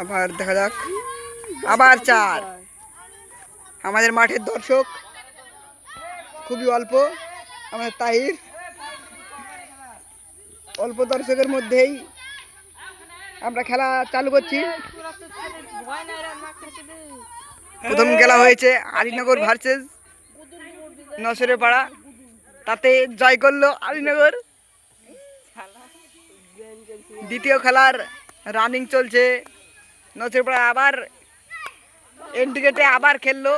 আবার দেখা যাক। আবার চার। আমাদের মাঠের দর্শক খুবই অল্প। আমাদের তাহির অল্প দর্শকের মধ্যেই আমরা খেলা চালু করছি। প্রথম খেলা হয়েছে আলীনগর ভার্সেস নসরে পাড়া তাতে জয় করল আলীনগর। দ্বিতীয় খেলার রানিং চলছে। নসরে পাড়া আবার এন্টিগেটে আবার খেললো।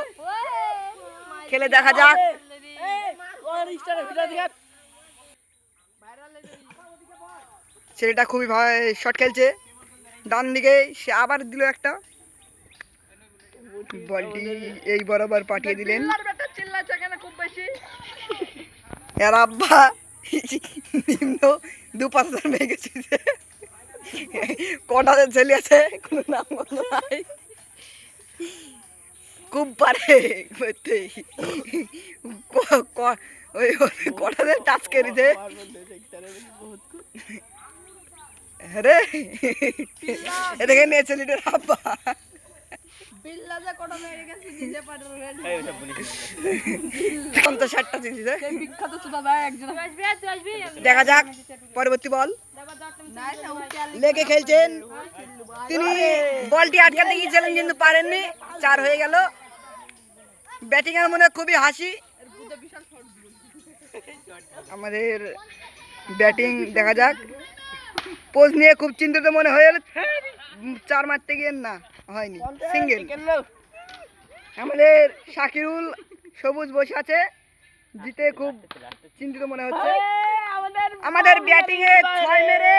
খেলে দেখা যাক। ছেলেটা খুবই শর্ট খেলছে। ডান দিকে সে আবার দিল একটা। বলটি এই বরাবর পাঠিয়ে দিলেন। এর আব্বা নিম্ন দু পাঁচ হাজার মেয়ে গেছে। কটা ছেলে আছে কোনো নাম নাই। খুব পারে করতে ওই কটা টাচ করেছে। রে এটাকে নিয়ে ছেলেটার আব্বা। পঞ্চাশ দেখা যাক পরবর্তী বল। লেগে খেলছেন। তিনি বলটি আটকাতে গিয়েছিলেন কিন্তু পারেননি। চার হয়ে গেল। ব্যাটিং এর মনে খুবই হাসি। আমাদের ব্যাটিং দেখা যাক। পোজ নিয়ে খুব চিন্তিত মনে হয়ে গেল। চার মারতে গিয়ে না হয়নি। সিঙ্গেল। আমাদের শাকিরুল সবুজ বসে আছে। জিতে খুব চিন্তিত মনে হচ্ছে। আমাদের ব্যাটিং এ ছয় মেরে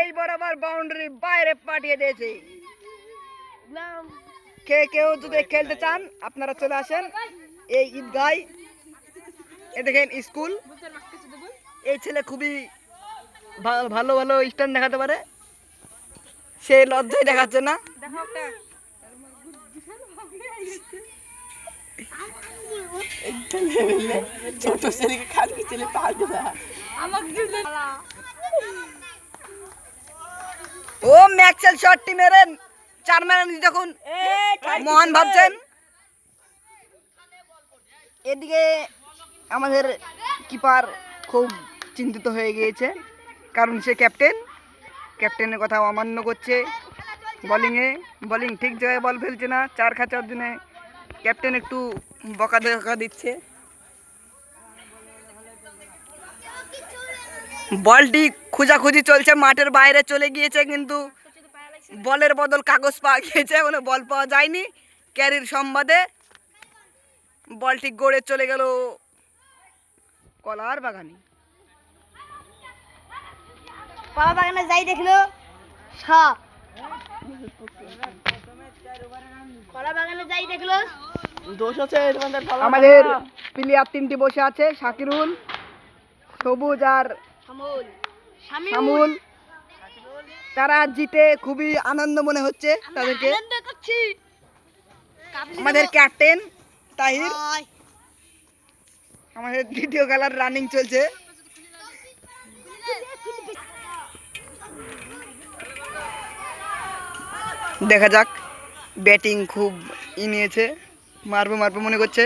এই বরাবর বাউন্ডারি বাইরে পাঠিয়ে দিয়েছে। কে কেউ যদি খেলতে চান আপনারা চলে আসেন এই ঈদগায়। এ দেখেন স্কুল। এই ছেলে খুবই ভালো ভালো স্ট্যান্ড দেখাতে পারে। সে লজ্জায় দেখাচ্ছে না। খালি ছেলে পারবে না ও, ম্যাক্সেল শটটি মেরেন। চার মেরেন যখন মহান ভাবছেন। এদিকে আমাদের কিপার খুব চিন্তিত হয়ে গিয়েছে, কারণ সে ক্যাপ্টেন ক্যাপ্টেনের কথা অমান্য করছে। বলিংয়ে বলিং ঠিক জায়গায় বল ফেলছে না, চার খাঁচার জন্য ক্যাপ্টেন একটু বকা দেখা দিচ্ছে। বলটি খোঁজাখুঁজি চলছে, মাঠের বাইরে চলে গিয়েছে, কিন্তু বলের বদল কাগজ পাওয়া গিয়েছে এখনও বল পাওয়া যায়নি ক্যারির সম্বাদে। বলটি গড়ে চলে গেল কলার বাগানে। কলা বাগানে যাই দেখল সাপ কলা বাগানে যাই দেখল দোষ আছে আমাদের প্লেয়ার তিনটি বসে আছে শাকিরুল সবুজ আর শামুল। তারা জিতে খুবই আনন্দ মনে হচ্ছে তাদেরকে। আমাদের ক্যাপ্টেন তাহির। আমাদের দ্বিতীয় খেলার রানিং চলছে। দেখা যাক ব্যাটিং খুব ই নিয়েছে। মারবো মারবো মনে করছে।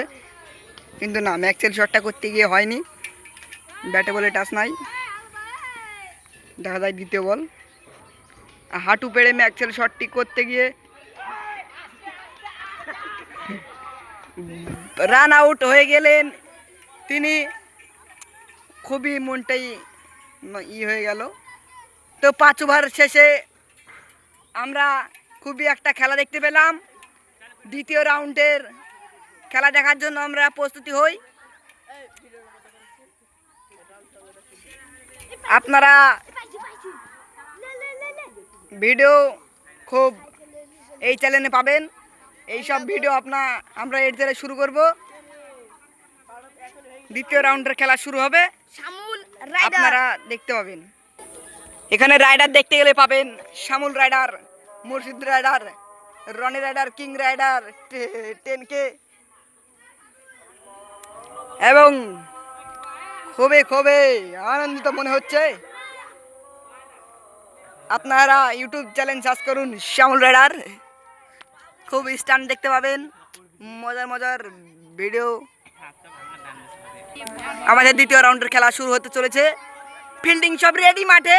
কিন্তু না ম্যাক্সেল শটটা করতে গিয়ে হয়নি। ব্যাটে বলে টাচ নাই। দেখা যায় দ্বিতীয় বল। হাঁটু পেড়ে ম্যাক্সেল শটটি করতে গিয়ে রান আউট হয়ে গেলেন। তিনি খুবই মনটাই ই হয়ে গেল। তো পাঁচ ওভার শেষে আমরা খুবই একটা খেলা দেখতে পেলাম। দ্বিতীয় রাউন্ডের খেলা দেখার জন্য আমরা প্রস্তুতি হই। আপনারা ভিডিও খুব এই চ্যানেলে পাবেন। এই সব ভিডিও আপনা আমরা এর থেকে শুরু করব। দ্বিতীয় রাউন্ডের খেলা শুরু হবে। শামুল রাইডার আপনারা দেখতে পাবেন। এখানে রাইডার দেখতে গেলে পাবেন Shyamal rider Murshid rider Roni rider king rider ten কে এবং খুবই খুবই আনন্দিত মনে হচ্ছে। আপনারা ইউটিউব চ্যানেল সার্চ করুন শ্যামল রেডার। খুব স্টান দেখতে পাবেন। মজার মজার ভিডিও। আমাদের দ্বিতীয় রাউন্ডের খেলা শুরু হতে চলেছে। ফিল্ডিং সব রেডি মাঠে।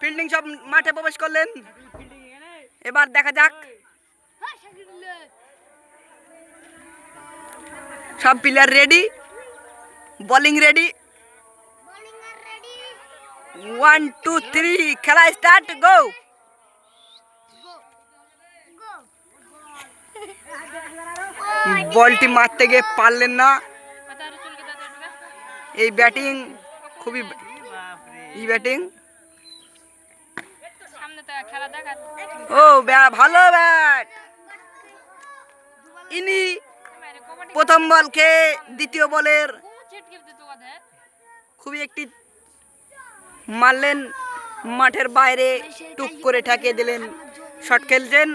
ফিল্ডিং সব মাঠে প্রবেশ করলেন। এবার দেখা যাক। সব player ready bowling ready one two three খেলা স্টার্ট গো বলটি মারতে গিয়ে পারলেন না এই ব্যাটিং খুবই এই ব্যাটিং ও ব্যা- ভালো ব্যাট ইনি প্রথম বল খেয়ে দ্বিতীয় বলের খুবই একটি মারলেন, মাঠের বাইরে টুক করে ঠাকিয়ে দিলেন, শট খেলছেন।